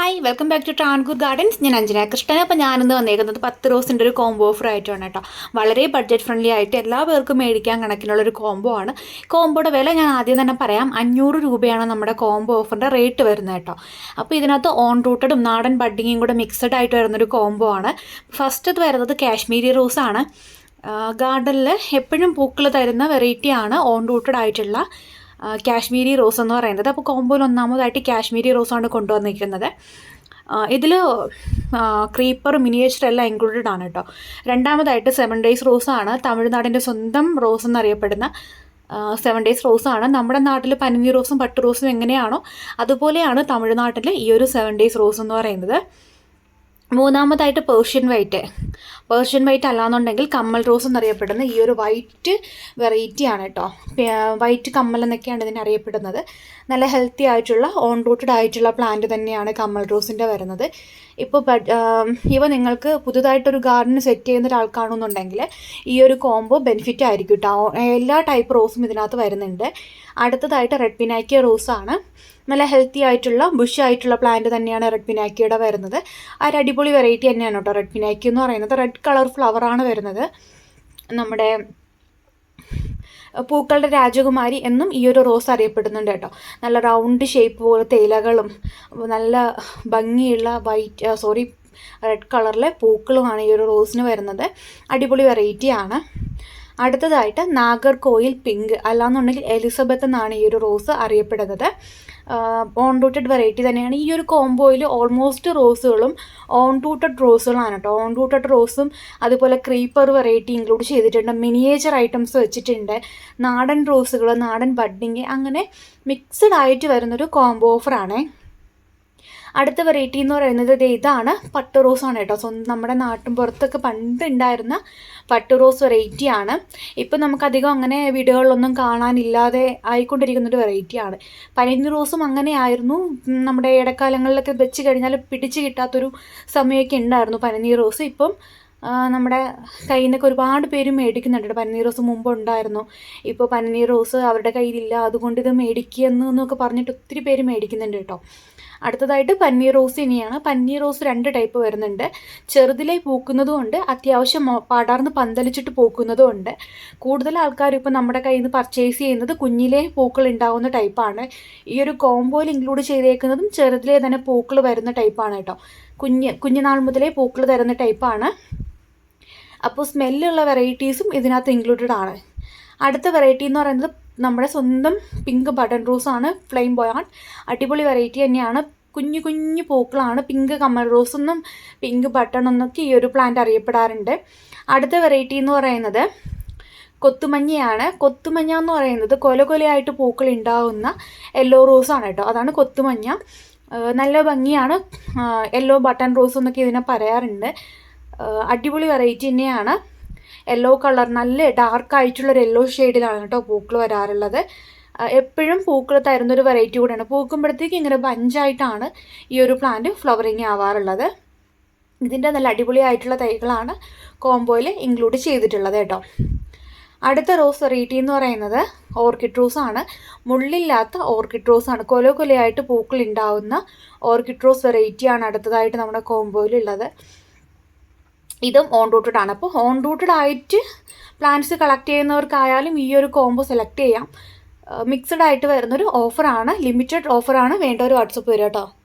Hi welcome back to Travancore gardens ഞാൻ അഞ്ജന കൃഷ്ണൻ. അപ്പോൾ ഞാനിന്ന് വന്നേക്കുന്നത് പത്ത് റോസിന്റെ ഒരു കോംബോ ഓഫർ ആയിട്ടാണ് കേട്ടോ. വളരെ ബഡ്ജറ്റ് ഫ്രണ്ട്ലി ആയിട്ട് എല്ലാ പേർക്കും മേടിക്കാൻ കണക്കിനുള്ള ഒരു കോംബോ ആണ്. കോംബോയുടെ വില ഞാൻ ആദ്യം തന്നെ പറയാം. അഞ്ഞൂറ് രൂപയാണ് നമ്മുടെ കോംബോ ഓഫറിന്റെ റേറ്റ് വരുന്നത് കേട്ടോ. അപ്പോൾ ഇതിനകത്ത് ഓൺ റൂട്ടഡും നാടൻ ബഡ്ഡിങ്ങും കൂടെ മിക്സഡ് ആയിട്ട് വരുന്നൊരു കോംബോ ആണ്. ഫസ്റ്റ് ഇത് വരുന്നത് കാശ്മീരി ആണ്. ഗാർഡനിൽ എപ്പോഴും പൂക്കൾ തരുന്ന വെറൈറ്റിയാണ് ഓൺ റൂട്ടഡ് ആയിട്ടുള്ള കാശ്മീരി റോസ് എന്ന് പറയുന്നത്. അപ്പോൾ കോമ്പോയിൽ ഒന്നാമതായിട്ട് കാശ്മീരി റോസാണ് കൊണ്ടുവന്നിരിക്കുന്നത്. ഇതിൽ ക്രീപ്പർ മിനിയേച്ചർ എല്ലാം ഇൻക്ലൂഡഡ് ആണ് കേട്ടോ രണ്ടാമതായിട്ട് സെവൻ ഡേയ്സ് റോസാണ് തമിഴ്നാടിന്റെ സ്വന്തം റോസ് എന്നറിയപ്പെടുന്ന സെവൻ ഡേയ്സ് റോസാണ് നമ്മുടെ നാട്ടിൽ പനിനീർ റോസും പട്ട് റോസും എങ്ങനെയാണോ അതുപോലെയാണ് തമിഴ്നാട്ടിൽ ഈ ഒരു സെവൻ ഡേയ്സ് റോസ് എന്ന് പറയുന്നത്. മൂന്നാമതായിട്ട് പേർഷ്യൻ വൈറ്റ് പേർഷ്യൻ വൈറ്റ് അല്ലാന്നുണ്ടെങ്കിൽ കമ്മൽ റോസ് എന്നറിയപ്പെടുന്ന ഈ ഒരു വൈറ്റ് വെറൈറ്റി ആണ് കേട്ടോ വൈറ്റ് കമ്മൽ എന്നൊക്കെയാണ് ഇതിനെ അറിയപ്പെടുന്നത്. നല്ല ഹെൽത്തി ആയിട്ടുള്ള ഓൺ റൂട്ടഡ് ആയിട്ടുള്ള പ്ലാന്റ് തന്നെയാണ് കമ്മൽ റോസിന്റെ വരുന്നത്. ഇപ്പോൾ ഇവ നിങ്ങൾക്ക് പുതുതായിട്ടൊരു ഗാർഡൻ സെറ്റ് ചെയ്യുന്ന ഒരാൾക്കാണെന്നുണ്ടെങ്കിൽ ഈ ഒരു കോംബോ ബെനിഫിറ്റ് ആയിരിക്കും കേട്ടോ എല്ലാ ടൈപ്പ് റോസും ഇതിനകത്ത് വരുന്നുണ്ട്. അടുത്തതായിട്ട് റെഡ് പിനാക്കിയ റോസാണ് നല്ല ഹെൽത്തി ആയിട്ടുള്ള ബുഷ് ആയിട്ടുള്ള പ്ലാന്റ് തന്നെയാണ് റെഡ് പിനാക്കിയുടെ വരുന്നത്. ആ ഒരു അടിപൊളി വെറൈറ്റി തന്നെയാണ് കേട്ടോ റെഡ് പിനാക്കി എന്ന് പറയുന്നത്. റെഡ് കളർ ഫ്ലവറാണ് വരുന്നത്. നമ്മുടെ പൂക്കളുടെ രാജകുമാരി എന്നും ഈ ഒരു റോസ് അറിയപ്പെടുന്നുണ്ട് കേട്ടോ. നല്ല റൗണ്ട് ഷേപ്പ് പോലത്തെ ഇലകളും നല്ല ഭംഗിയുള്ള വൈറ്റ് സോറി റെഡ് കളറിലെ പൂക്കളുമാണ് ഈ ഒരു റോസിന് വരുന്നത്. അടിപൊളി വെറൈറ്റിയാണ് അടുത്തതായിട്ട് നാഗർകോയിൽ പിങ്ക് അല്ലാന്നുണ്ടെങ്കിൽ എലിസബത്ത് എന്നാണ് ഈ ഒരു റോസ് അറിയപ്പെടുന്നത്. ഓൺ റൂട്ടഡ് വെറൈറ്റി തന്നെയാണ്. ഈ ഒരു കോംബോയിൽ ഓൾമോസ്റ്റ് റോസുകളും ഓൺ റൂട്ടഡ് റോസുകളാണ് കേട്ടോ. ഓൺ റൂട്ടഡ് റോസും അതുപോലെ ക്രീപ്പർ വെറൈറ്റി ഇൻക്ലൂഡ് ചെയ്തിട്ടുണ്ട്. മിനിയേച്ചർ ഐറ്റംസ് വെച്ചിട്ടുണ്ട്. നാടൻ റോസുകൾ നാടൻ ബഡ്ഡിങ് അങ്ങനെ മിക്സഡ് ആയിട്ട് വരുന്നൊരു കോംബോ ഓഫറാണേ അടുത്ത വെറൈറ്റി എന്ന് പറയുന്നത് ഇതാണ് പട്ട് റോസ് ആണ് കേട്ടോ. സ്വന്തം നമ്മുടെ നാട്ടും പുറത്തൊക്കെ പണ്ട് ഉണ്ടായിരുന്ന പട്ട് റോസ് വെറൈറ്റി ആണ്. ഇപ്പം നമുക്കധികം അങ്ങനെ വീടുകളിലൊന്നും കാണാനില്ലാതെ ആയിക്കൊണ്ടിരിക്കുന്ന ഒരു വെറൈറ്റിയാണ് പനിനീർ റോസും അങ്ങനെ ആയിരുന്നു. നമ്മുടെ ഇടക്കാലങ്ങളിലൊക്കെ വെച്ച് കഴിഞ്ഞാൽ പിടിച്ച് കിട്ടാത്തൊരു സമയമൊക്കെ ഉണ്ടായിരുന്നു പനിനീർ റോസ് ഇപ്പം നമ്മുടെ കയ്യിൽ നിന്നൊക്കെ ഒരുപാട് പേര് മേടിക്കുന്നുണ്ട് പനിനീർ റോസ് മുമ്പ് ഉണ്ടായിരുന്നു. ഇപ്പോൾ പനിനീർ റോസ് അവരുടെ കയ്യിലില്ല. അതുകൊണ്ട് ഇത് മേടിക്കുക എന്നൊക്കെ പറഞ്ഞിട്ട് ഒത്തിരി പേര് മേടിക്കുന്നുണ്ട് കേട്ടോ. അടുത്തതായിട്ട് പന്നീർ റോസ് ഇനിയാണ്. പന്നീർ റോസ് രണ്ട് ടൈപ്പ് വരുന്നുണ്ട്. ചെറുതിലെ പൂക്കുന്നതും ഉണ്ട് അത്യാവശ്യം പാടാർന്ന് പന്തലിച്ചിട്ട് പൂക്കുന്നതും ഉണ്ട് കൂടുതൽ ആൾക്കാർ ഇപ്പോൾ നമ്മുടെ കയ്യിൽ നിന്ന് പർച്ചേസ് ചെയ്യുന്നത് കുഞ്ഞിലെ പൂക്കൾ ഉണ്ടാകുന്ന ടൈപ്പാണ് ഈ ഒരു കോംബോയിൽ ഇൻക്ലൂഡ് ചെയ്തേക്കുന്നതും ചെറുതിലെ തന്നെ പൂക്കൾ വരുന്ന ടൈപ്പാണ് കേട്ടോ കുഞ്ഞ് കുഞ്ഞുനാൾ മുതലേ പൂക്കൾ തരുന്ന ടൈപ്പാണ് അപ്പോൾ സ്മെല്ലുള്ള വെറൈറ്റീസും ഇതിനകത്ത് ഇൻക്ലൂഡഡ് ആണ്. അടുത്ത വെറൈറ്റി എന്ന് പറയുന്നത് നമ്മുടെ സ്വന്തം പിങ്ക് ബട്ടൺ റോസാണ് ഫ്ലെയിം ബോയാൺ അടിപൊളി വെറൈറ്റി തന്നെയാണ്. കുഞ്ഞു കുഞ്ഞു പൂക്കളാണ് പിങ്ക് കമൽ റോസ് എന്നും പിങ്ക് ബട്ടൺ എന്നൊക്കെ ഈ ഒരു പ്ലാന്റ് അറിയപ്പെടാറുണ്ട്. അടുത്ത വെറൈറ്റി എന്ന് പറയുന്നത് കൊത്തുമഞ്ഞയാണ്. കൊത്തുമഞ്ഞ എന്ന് പറയുന്നത് കൊല കൊലയായിട്ട് പൂക്കൾ ഉണ്ടാകുന്ന യെല്ലോ റോസാണ് കേട്ടോ. അതാണ് കൊത്തുമഞ്ഞ. നല്ല ഭംഗിയാണ്. യെല്ലോ ബട്ടൺ റോസ് എന്നൊക്കെ ഇതിനെ പറയാറുണ്ട്. അടിപൊളി വെറൈറ്റി തന്നെയാണ്. യെല്ലോ കളർ നല്ല ഡാർക്ക് ആയിട്ടുള്ളൊരു യെല്ലോ ഷെയ്ഡിലാണ് കേട്ടോ പൂക്കൾ വരാറുള്ളത്. എപ്പോഴും പൂക്കൾ തരുന്നൊരു വെറൈറ്റി കൂടെയാണ്. പൂക്കുമ്പോഴത്തേക്ക് ഇങ്ങനെ ബഞ്ചായിട്ടാണ് ഈ ഒരു പ്ലാന്റ് ഫ്ലവറിങ് ആവാറുള്ളത്. ഇതിന്റെ നല്ല അടിപൊളിയായിട്ടുള്ള തൈകളാണ് കോംബോയിൽ ഇൻക്ലൂഡ് ചെയ്തിട്ടുള്ളത് കേട്ടോ. അടുത്ത റോസ് വെറൈറ്റി എന്ന് പറയുന്നത് ഓർക്കിഡ് റോസ് ആണ്. മുള്ളില്ലാത്ത ഓർക്കിഡ് റോസ് ആണ്. കൊല കൊലയായിട്ട് പൂക്കൾ ഉണ്ടാവുന്ന ഓർക്കിഡ് റോസ് വെറൈറ്റിയാണ് അടുത്തതായിട്ട് നമ്മുടെ കോംബോയിലുള്ളത് ഇതും ഓൺ റൂട്ടഡ് ആണ് അപ്പോൾ ഓൺ റൂട്ടഡ് ആയിട്ട് പ്ലാന്റ്സ് കളക്ട് ചെയ്യുന്നവർക്കായാലും ഈ ഒരു കോംബോ സെലക്ട് ചെയ്യാം. മിക്സഡ് ആയിട്ട് വരുന്നൊരു ഓഫറാണ് ലിമിറ്റഡ് ഓഫറാണ് വേണ്ടവർ വാട്സപ്പ് വരിക കേട്ടോ